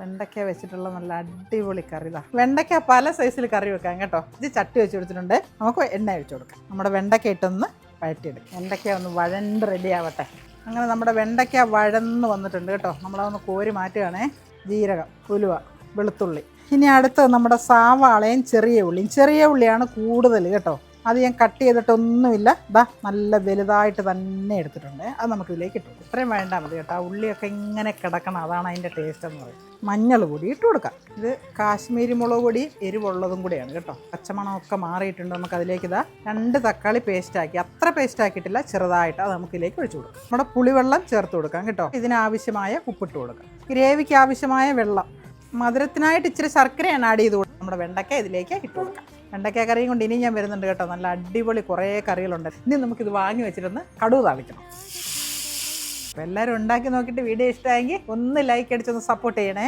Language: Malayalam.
വെണ്ടയ്ക്ക വെച്ചിട്ടുള്ള നല്ല അടിപൊളി കറി ഇതാ. വെണ്ടയ്ക്ക പല സൈസിൽ കറി വെക്കാം കേട്ടോ. ഇത് ചട്ടി വെച്ച് കൊടുത്തിട്ടുണ്ട്. നമുക്ക് എണ്ണ ഒഴിച്ച് കൊടുക്കാം. നമ്മുടെ വെണ്ടയ്ക്ക ഇട്ടൊന്ന് വഴറ്റിയെടുക്കും. വെണ്ടയ്ക്ക ഒന്ന് വഴണ്ട് റെഡി ആവട്ടെ. അങ്ങനെ നമ്മുടെ വെണ്ടയ്ക്ക വഴന്ന് വന്നിട്ടുണ്ട് കേട്ടോ. നമ്മളതൊന്ന് കോരി മാറ്റുകയാണേ. ജീരകം ഉലുവ വെളുത്തുള്ളി. ഇനി അടുത്ത് നമ്മുടെ സാവാളയും ചെറിയ ഉള്ളിയും. ചെറിയ ഉള്ളിയാണ് കൂടുതൽ കേട്ടോ. അത് ഞാൻ കട്ട് ചെയ്തിട്ടൊന്നുമില്ല. ഇതാ നല്ല വലുതായിട്ട് തന്നെ എടുത്തിട്ടുണ്ട്. അത് നമുക്ക് ഇതിലേക്ക് ഇട്ടു. ഇത്രയും വേണ്ട മതി കേട്ടോ. ആ ഉള്ളിയൊക്കെ ഇങ്ങനെ കിടക്കണം. അതാണ് അതിന്റെ ടേസ്റ്റ് എന്ന് പറയുന്നത്. മഞ്ഞൾ പൊടി ഇട്ട് കൊടുക്കാം. ഇത് കാശ്മീരി മുളക് പൊടി എരിവുള്ളതും കൂടിയാണ് കേട്ടോ. പച്ചമണമൊക്കെ മാറിയിട്ടുണ്ട് നമുക്ക് അതിലേക്ക് ഇതാ രണ്ട് തക്കാളി പേസ്റ്റാക്കി അത്ര പേസ്റ്റ് ആക്കിയിട്ടില്ല. ചെറുതായിട്ട് അത് നമുക്ക് ഇതിലേക്ക് ഒഴിച്ചു കൊടുക്കാം. നമ്മുടെ പുളിവെള്ളം ചേർത്ത് കൊടുക്കാം കേട്ടോ. ഇതിനാവശ്യമായ ഉപ്പിട്ട് കൊടുക്കാം. ഗ്രേവിക്ക് ആവശ്യമായ വെള്ളം. മധുരത്തിനായിട്ട് ഇച്ചിരി ശർക്കരയാണ് ആഡ് ചെയ്ത് കൊടുക്കുക നമ്മുടെ വെണ്ടയ്ക്ക ഇതിലേക്ക് ഇട്ട് കൊടുക്കാം. വെണ്ടയ്ക്ക കറിയും കൊണ്ട് ഇനി ഞാൻ വരുന്നുണ്ട് കേട്ടോ. നല്ല അടിപൊളി കുറേ കറികളുണ്ട്. ഇനി നമുക്കിത് വാങ്ങി വെച്ചിരുന്ന് കടുവ് താളിക്കണം. അപ്പോൾ എല്ലാവരും ഉണ്ടാക്കി നോക്കിയിട്ട് വീഡിയോ ഇഷ്ടമായെങ്കിൽ ഒന്ന് ലൈക്ക് അടിച്ചൊന്ന് സപ്പോർട്ട് ചെയ്യണേ.